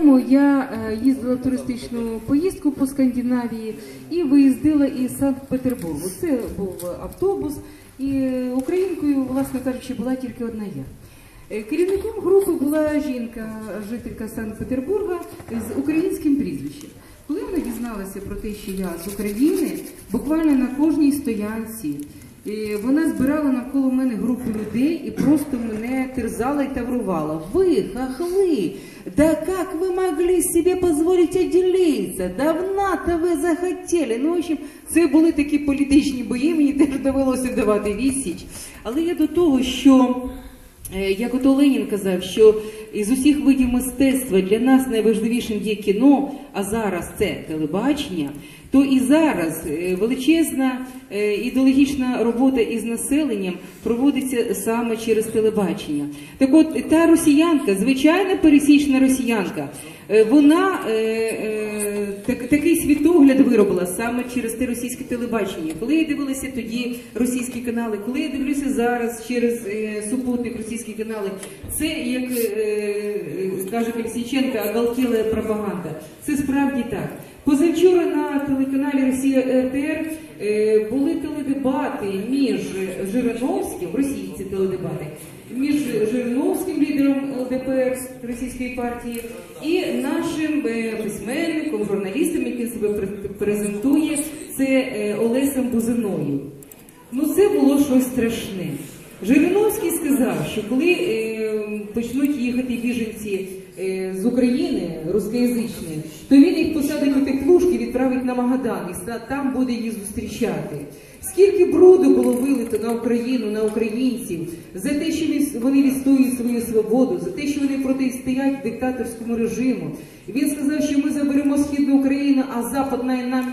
тому я е, їздила в туристичну поїздку по Скандинавії і виїздила із Санкт-Петербургу. Це був автобус, і українкою, власне кажучи, була тільки одна я. Е, Керівником групи була жінка, жителька Санкт-Петербурга з українським прізвищем. Коли вона дізналася про те, що я з України, буквально на кожній стоянці е, вона збирала навколо мене групу людей і просто мене терзала і таврувала. Ви, хахли, да як ви могли собі дозволити ділитися? Давно-то ви захотіли. Ну, в общем, це були такі політичні бої, мені теж довелося давати відсіч. Але я до того, що Як ото Ленін казав, що із усіх видів мистецтва для нас найважливішим є кіно, а зараз це телебачення, то і зараз е, величезна е, ідеологічна робота із населенням проводиться саме через телебачення. Так от та росіянка, звичайна пересічна росіянка, е, вона е, е, так, такий світогляд виробила саме через те російське телебачення. Коли я дивилася тоді російські канали, коли я дивлюся зараз через е, супутник російські канали, це як е, е, каже Колісніченко, оголтіла пропаганда. Це справді так. Позавчора на телеканалі Росія РТР е, були теледебати між Жириновським, в теледебати, між Жириновським лідером ЛДПР Російської партії і нашим е, письменником, журналістом, який себе презентує, це е, Олесем Бузиною. Ну це було щось страшне. Жириновський сказав, що коли е, почнуть їхати біженці е, з України, рускоязичні, то він їх посадить у теплушки, відправить на Магадан і там буде їх зустрічати. Скільки бруду було вилито на Україну, на українців за те, що вони відстоюють свою свободу, за те, що вони протистоять диктаторському режиму. Він сказав, що ми заберемо східну Україну, а западна нам